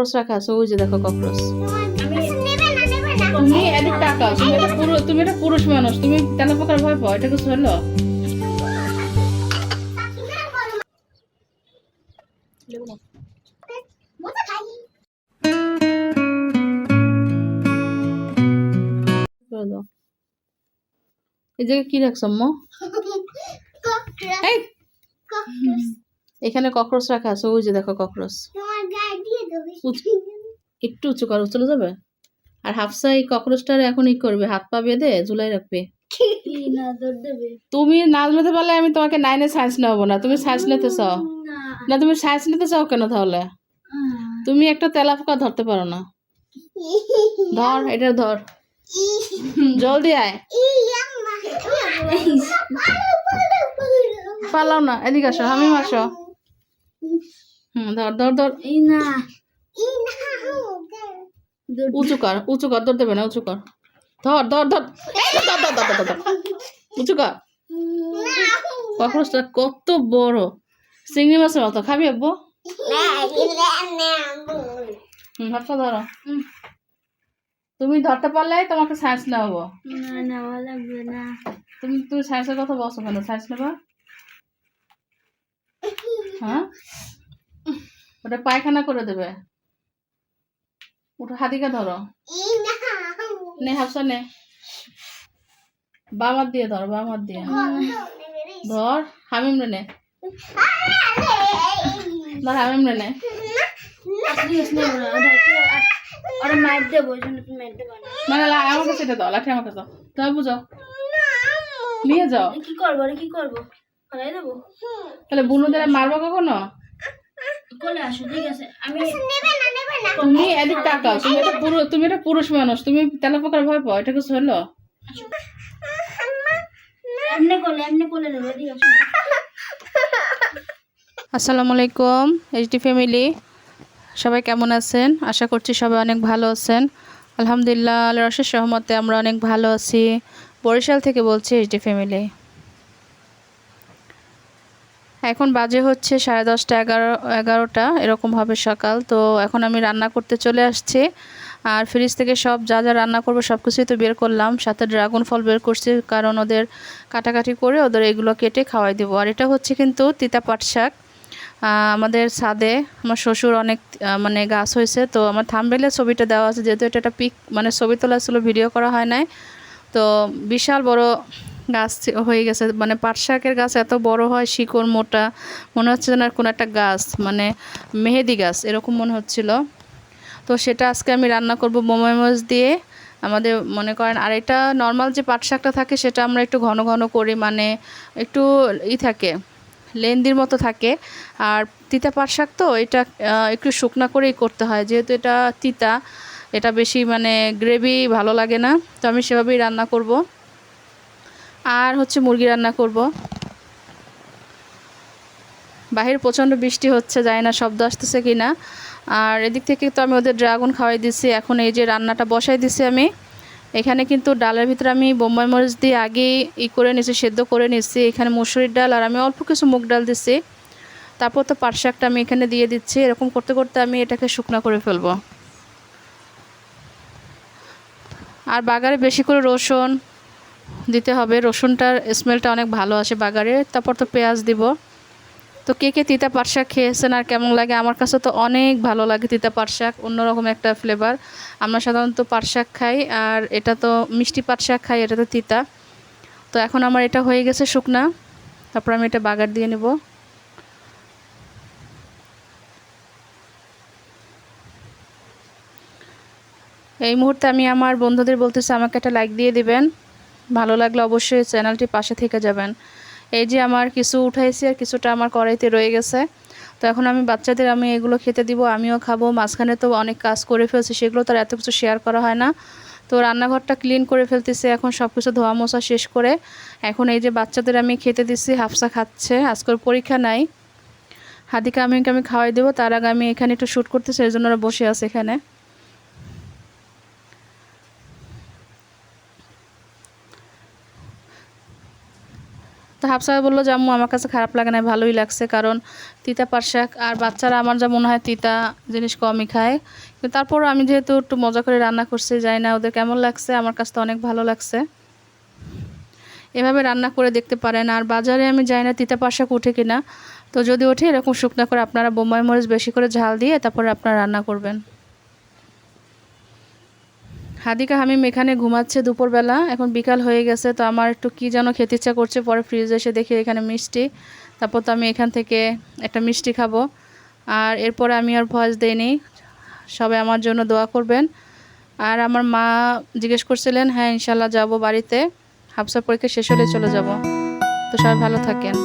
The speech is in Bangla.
কক্রোচ রাখা আছে ওই যে দেখো কক্রোচ নেবে না নেবে না তুমি এদিক তাকাও তুমি এটা পুরো তুমি এটা পুরুষ মানুষ তুমি তেলা পোকার ভয় পাও এটা কিছু হলো। এই জায়গায় কি রাখছো আম্মু? এখানে কক্রোচ রাখা আছে ওই যে দেখো কক্রোচ তোমার গায়ে দিয়ে দেবে উচ- একটু উঁচু করো, চলে যাবে? আর হাফসা এই কক্রোচটার এখন ই করবে, হাত পা বেঁধে ঝুলাই রাখবে। তুমি না নিতে পারলে আমি তোমাকে নাইনে সায়েন্স নেব না, তুমি সায়েন্স নিতে চাও। না, তুমি সায়েন্স নিতে চাও কেন তাহলে? তুমি একটা তেলা পোকা ধরতে পারো না। ধর, এটা ধর। জলদি আয়। পালাও না, এদিকে আসো আমি আসো। হুম ধর ধর ধর। না উঁচু কর উঁচু কর ধর দেবে না উঁচু কর। ধর ধর ধর। ধর, ধর, ধর, ধর, ধর। উঁচু কর। কক্রোচটা কত বড়। চিংড়ি মাছের মতো। খাবি আব্বু? হাতটা ধরো। তুমি ধরতে পারলে তোমাকে সায়েন্স নেব না নেওয়া লাগবে না। তুমি তুমি সায়েন্সের কথা বলছো কেন? সায়েন্স নেবা? হ্যাঁ? ওটা পায়খানা করে দেবে। ওটা হাতিকা ধরো। নে হাফসা নে বামার দিয়ে ধর বামার দিয়ে। ধর হামিম রে নে। ধর হামিম রে নে। মানে আমার কাছে এটা দাও লাঠি আমার কাছে তুমি বুঝো। নিয়ে যাও। কি করব কি করব? তাহলে বুনুদের মারবো কখনো? কোলে আসো ঠিক আছে। আমি নেবে না নেবে না। তুমি এদিক তাকাও তুমি এটা পুরো তুমি এটা পুরুষ মানুষ তুমি তেলা পোকার ভয় পাও এটা কিছু হলো? এমনি কোলে এমনি কোলে দেবো ঠিক আসসালামু আলাইকুম এইচডি ফ্যামিলি সবাই কেমন আছেন? আশা করছি সবাই অনেক ভালো আছেন। আলহামদুলিল্লাহ আল্লাহ রসের সহমতে আমরা অনেক ভালো আছি। বরিশাল থেকে বলছি এইচডি ফ্যামিলি এখন বাজে হচ্ছে সাড়ে দশটা এগারো, এগারোটা, এরকম হবে সকাল। তো এখন আমি রান্না করতে চলে আসছি। আর ফ্রিজ থেকে সব যা যা রান্না করব সব কিছুই তো বের করলাম। সাথে ড্রাগন ফল বের করছি, কারণ ওদের কাটাকাটি করে ওদের এগুলো কেটে খাওয়াই দেবো। আর এটা হচ্ছে কিন্তু তিতা পাট শাক। আমাদের ছাদে আমার শ্বশুর অনেক মানে গাছ হয়েছে, তো আমার থামবেলে ছবিটা দেওয়া আছে। যেহেতু এটা একটা পিক মানে ছবি তোলা ছিল, ভিডিও করা হয় নাই। তো বিশাল বড় গাছ হয়ে গেছে। মানে পাট শাকের গাছ এত বড় হয়, শিকড় মোটা, মনে হচ্ছে আর কোনো একটা গাছ মানে মেহেদি গাছ, এরকম মনে হচ্ছিল। তো সেটা আজকে আমি রান্না করব মোমাই মাছ দিয়ে। আমাদের মনে করেন, আর এটা নর্মাল যে পাট শাকটা থাকে, সেটা আমরা একটু ঘন ঘন করি মানে একটু ই থাকে, লেন্দির মতো থাকে। আর তিতা পাট শাক তো, এটা একটু শুকনা করেই করতে হয়। যেহেতু এটা তিতা, এটা বেশি মানে গ্রেভি ভালো লাগে না। তো আমি সেভাবেই রান্না করব। আর হচ্ছে মুরগি রান্না করব। বাহির প্রচণ্ড বৃষ্টি হচ্ছে যায় না শব্দ আসতেছে কি না আর এদিক থেকে তো আমি ওদের ড্রাগন খাওয়াই দিছি, এখন এই যে রান্নাটা বসাই দিছি আমি। এখানে কিন্তু ডালের ভিতরে আমি বোম্বাই মরিচ দিয়ে আগেই ই করে নিয়েছি, সেদ্ধ করে নিয়েছি। এখানে মুসুরির ডাল আর আমি অল্প কিছু মুগ ডাল দিছি। তারপর তো পাট শাকটা আমি এখানে দিয়ে দিচ্ছি। এরকম করতে করতে আমি এটাকে শুকনো করে ফেলব। আর বাগারে বেশি করে রসুন দিতে হবে। রসুনটার স্মেলটা অনেক ভালো আসে বাগারে। তারপর তো পেঁয়াজ দিব। তো কে কে তিতা পাট শাক খেয়েছেন আর কেমন লাগে? আমার কাছে তো অনেক ভালো লাগে তিতা পাট শাক, অন্যরকম একটা ফ্লেভার আমরা সাধারণত পাট শাক খাই আর এটা তো মিষ্টি পাট শাক খাই এটা তো তিতা। তো এখন আমার এটা হয়ে গেছে শুকনা। তারপর আমি এটা বাগার দিয়ে নেব। এই মুহূর্তে আমি আমার বন্ধুদের বলতেছি, আমাকে একটা লাইক দিয়ে দিবেন। ভালো লাগলে অবশ্যই চ্যানেলটি পাশে থেকে যাবেন। এই যে আমার কিছু উঠাইছি আর কিছুটা আমার কড়াইতে রয়ে গেছে। তো এখন আমি বাচ্চাদের আমি এগুলো খেতে দিব, আমিও খাব। মাঝখানে তো অনেক কাজ করে ফেলছি, সেগুলো তো আর এত কিছু শেয়ার করা হয় না। তো রান্নাঘরটা ক্লিন করে ফেলতেছি, এখন সব কিছু ধোয়া মোছা শেষ করে। এখন এই যে বাচ্চাদের আমি খেতে দিচ্ছি হাফসা খাচ্ছে। আজকের পরীক্ষা নাই। হাদিকা আমিকে আমি খাওয়াই দেবো, তার আগে আমি এখানে একটু শ্যুট করতেছি এই জন্য বসে আছে এখানে। তো হাফসা বলল যে, আম্মু, আমার কাছে খারাপ লাগে না, ভালোই লাগছে কারণ তিতা পাট শাক আর বাচ্চারা আমার যা মনে হয় তিতা জিনিস কমই খায়। কিন্তু তারপরও আমি যেহেতু একটু মজা করে রান্না করছি যাই না ওদের কেমন লাগছে, আমার কাছে তো অনেক ভালো লাগছে। এভাবে রান্না করে দেখতে পারেন। আর বাজারে আমি যাই না তিতা পাট শাক উঠে কিনা। তো যদি ওঠে এরকম শুকনো করে আপনারা বোম্বাই মরিচ বেশি করে ঝাল দিয়ে তারপরে আপনারা রান্না করবেন। হাদিকা হামিম এখানে ঘুমাচ্ছে দুপুরবেলা, এখন বিকাল হয়ে গেছে, তো আমার একটু কি যেন খেতে ইচ্ছা করছে, পরে ফ্রিজে এসে দেখি এখানে মিষ্টি। তারপর তো আমি এখান থেকে একটা মিষ্টি খাব। আর এরপরে আমি আর ভয়েস দেইনি, সবাই আমার জন্য দোয়া করবেন। আর আমার মা জিজ্ঞেস করছিলেন হ্যাঁ ইনশাল্লাহ যাব বাড়িতে হাফসা পরীক্ষা শেষ হলে চলে যাব। তো সবাই ভালো থাকেন।